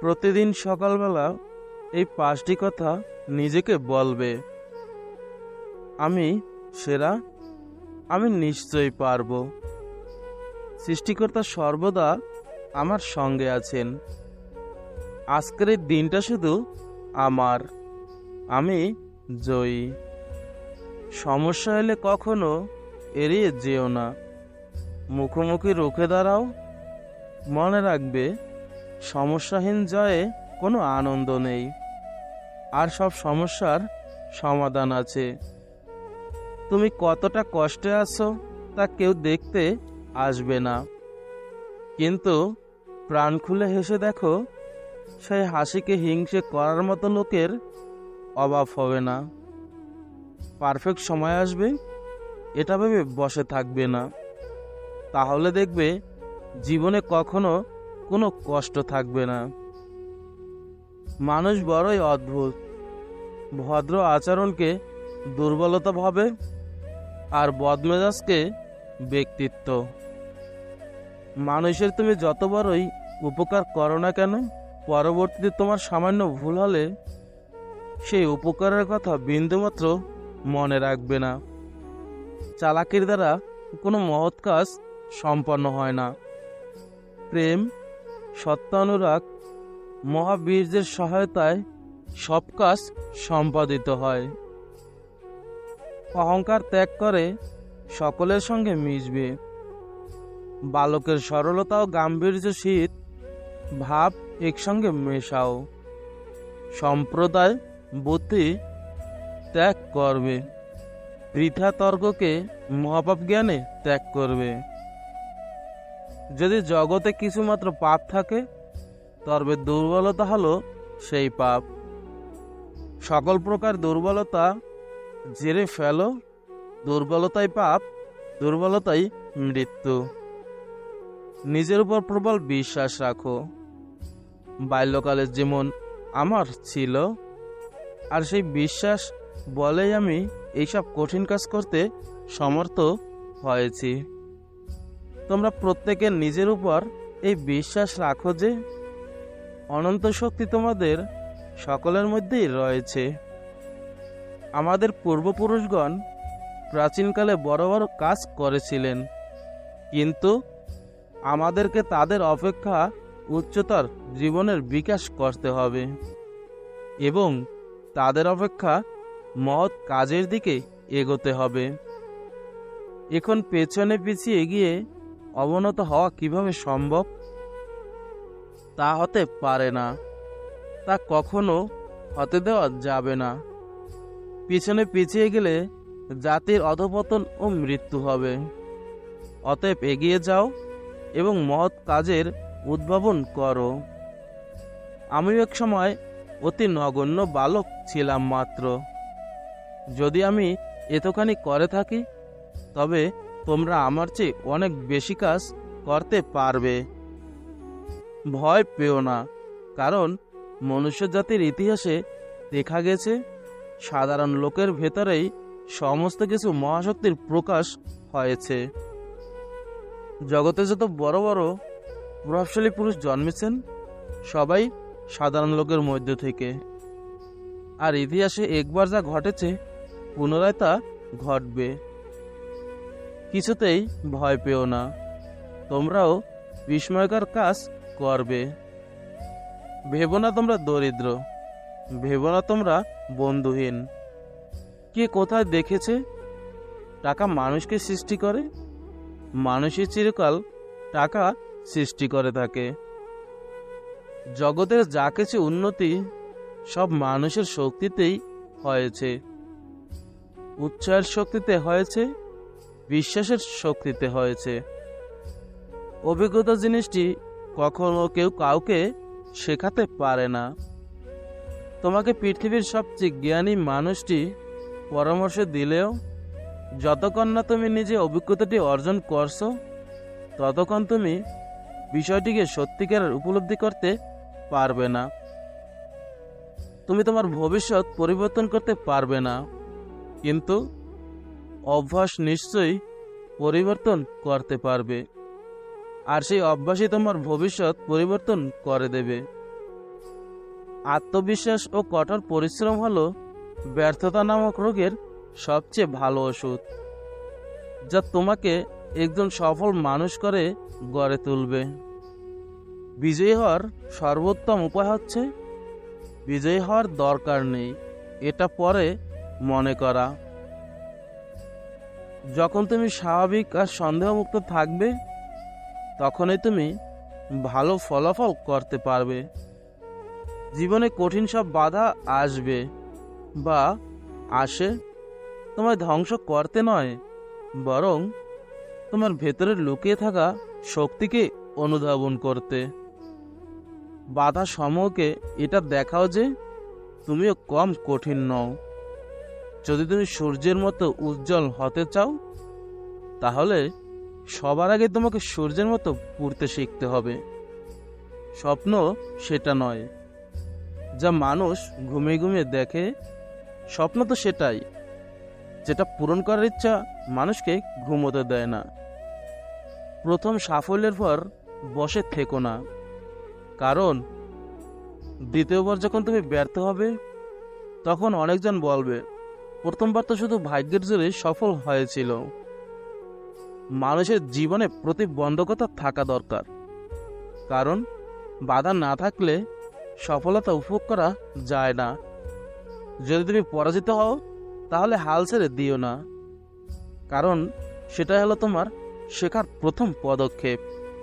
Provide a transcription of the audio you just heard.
প্রতিদিন সকালবেলা এই পাঁচটি কথা নিজেকে বলবে। আমি সেরা, আমি নিশ্চয়ই পারব। সৃষ্টিকর্তা সর্বদা আমার সঙ্গে আছেন। আজকের এই দিনটা শুধু আমার। আমি জয়ী। সমস্যা এলে কখনো এড়িয়ে যেও না। মুখোমুখি রুখে দাঁড়াও। মনে রাখবে সমস্যাহীন জয়ে কোনো আনন্দ নেই। আর সব সমস্যার সমাধান আছে। তুমি কতটা কষ্টে আছো তা কেউ দেখতে আসবে না। কিন্তু প্রাণ খুলে হেসে দেখো, সেই হাসিকে হিংসে করার মতো লোকের অভাব হবে না। পারফেক্ট সময় আসবে, এটা ভেবে বসে থাকবে না। তাহলে দেখবে জীবনে কখনো কোনো কষ্ট থাকবে না। মানুষ বড়ই অদ্ভুত। ভদ্র আচরণকে দুর্বলতা ভাবে আর বদমেজাজকে ব্যক্তিত্ব। মানুষের তুমি যত বড়ই উপকার করো না কেন, পরবর্তীতে তোমার সামান্য ভুল হলে সেই উপকারের কথা বিন্দুমাত্র মনে রাখবে না। চালাকির দ্বারা কোনো মহৎ কাজ সম্পন্ন হয় না। প্রেম সত্যানুরাগ মহাবীর্যের সহায়তায় সব কাজ সম্পাদিত হয়। অহংকার ত্যাগ করে সকলের সঙ্গে মিশবে। বালকের সরলতা ও গাম্ভীর্য শীত ভাব একসঙ্গে মেশাও। সম্প্রদায় বুদ্ধি ত্যাগ করবে। বৃথা তর্ককে মহাপাপ জ্ঞানে ত্যাগ করবে। যদি জগতে কিছুমাত্র পাপ থাকে, তবে দুর্বলতা হলো সেই পাপ। সকল প্রকার দুর্বলতা জেরে ফেলো, দুর্বলতাই পাপ, দুর্বলতাই মৃত্যু। নিজের উপর প্রবল বিশ্বাস রাখো। বাল্যকালে যেমন আমার ছিল, আর সেই বিশ্বাস বলেই আমি এইসব কঠিন কাজ করতে সমর্থ হয়েছি। তোমরা প্রত্যেকের নিজের উপর এই বিশ্বাস রাখো যে অনন্ত শক্তি তোমাদের সকলের মধ্যেই রয়েছে। আমাদের পূর্বপুরুষগণ প্রাচীনকালে বড় বড় কাজ করেছিলেন, কিন্তু আমাদেরকে তাদের অপেক্ষা উচ্চতর জীবনের বিকাশ করতে হবে এবং তাদের অপেক্ষা মহৎ কাজের দিকে এগোতে হবে। এখন পেছনে পিছিয়ে গিয়ে অবনত হওয়া কীভাবে সম্ভব? তা হতে পারে না। তা কখনো হতে দেওয়া যাবে না। পিছনে পিছিয়ে গেলে জাতির অধপতন ও মৃত্যু হবে। অতএব এগিয়ে যাও এবং মহৎ কাজের উদ্ভাবন করো। আমি এক সময় অতি নগণ্য বালক ছিলাম মাত্র। যদি আমি এতখানি করে থাকি, তবে তোমরা আমার চেয়ে অনেক বেশি কাজ করতে পারবে। ভয় পেও না, কারণ মনুষ্য জাতির ইতিহাসে দেখা গেছে, সাধারণ লোকের ভেতরেই সমস্ত কিছু মহাশক্তির প্রকাশ হয়েছে। জগতে যত বড় বড় প্রভাবশালী পুরুষ জন্মেছেন, সবাই সাধারণ লোকের মধ্য থেকে। আর ইতিহাসে একবার যা ঘটেছে, পুনরায় তা ঘটবে। কিছুতেই ভয় পেও না। তোমরাও বিস্ময়কর কাজ করবে। ভেবো না তোমরা দরিদ্র, ভেবো না তোমরা বন্ধুহীন। কে কোথায় দেখেছে টাকা মানুষকে সৃষ্টি করে? মানুষই চিরকাল টাকা সৃষ্টি করে থাকে। জগতের যা কিছু উন্নতি সব মানুষের শক্তিতেই হয়েছে। উৎসাহের শক্তিতে হয়েছে বিশ্বাসের শক্তিতে হয়েছে। অভিজ্ঞতা জিনিসটি কখনো কেউ কাউকে শেখাতে পারে না। তোমাকে পৃথিবীর সবচেয়ে জ্ঞানী মানুষটি পরামর্শ দিলেও, যতক্ষণ না তুমি নিজে অভিজ্ঞতাটি অর্জন করছ, ততক্ষণ তুমি বিষয়টিকে সত্যিকারের উপলব্ধি করতে পারবে না। তুমি তোমার ভবিষ্যৎ পরিবর্তন করতে পারবে না। কিন্তু অভ্যাস নিশ্চয়ই পরিবর্তন করতে পারবে। আর সেই অভ্যাসই তোমার ভবিষ্যৎ পরিবর্তন করে দেবে। আত্মবিশ্বাস ও কঠোর পরিশ্রম হলো ব্যর্থতা নামক রোগের সবচেয়ে ভালো ওষুধ, যা তোমাকে একজন সফল মানুষ করে গড়ে তুলবে। বিজয়ী হওয়ার সর্বোত্তম উপায় হচ্ছে, বিজয়ী হওয়ার দরকার নেই, এটা পরে মনে করা। যখন তুমি স্বাভাবিক আর সন্দেহমুক্ত থাকবে, তখনই তুমি ভালো ফলাফল করতে পারবে। জীবনে কঠিন সব বাধা আসবে বা আসে। তোমায় ধ্বংস করতে নয়, বরং তোমার ভেতরে লুকিয়ে থাকা শক্তিকে অনুধাবন করতে। বাধা সমূহকে এটা দেখাও যে তুমিও কম কঠিন নও। যদি তুমি সূর্যের মতো উজ্জ্বল হতে চাও, তাহলে সবার আগে তোমাকে সূর্যের মতো পুড়তে শিখতে হবে। স্বপ্ন সেটা নয়। যা মানুষ ঘুমিয়ে ঘুমিয়ে দেখে, স্বপ্ন তো সেটাই। যেটা পূরণ করার ইচ্ছা মানুষকে ঘুমোতে দেয় না। প্রথম সাফল্যের পর বসে থেকো না। কারণ দ্বিতীয়বার যখন তুমি ব্যর্থ হবে, তখন অনেকজন বলবে প্রথমবার তো শুধু ভাগ্যের জোরে সফল হয়েছিল। মানুষের জীবনে প্রতিবন্ধকতা থাকা দরকার। কারণ, বাধা না থাকলে সফলতা উপভোগ করা যায় না। যদি তুমি পরাজিত হও, তাহলে হাল ছেড়ে দিও না। কারণ সেটা হলো তোমার শেখার প্রথম পদক্ষেপ।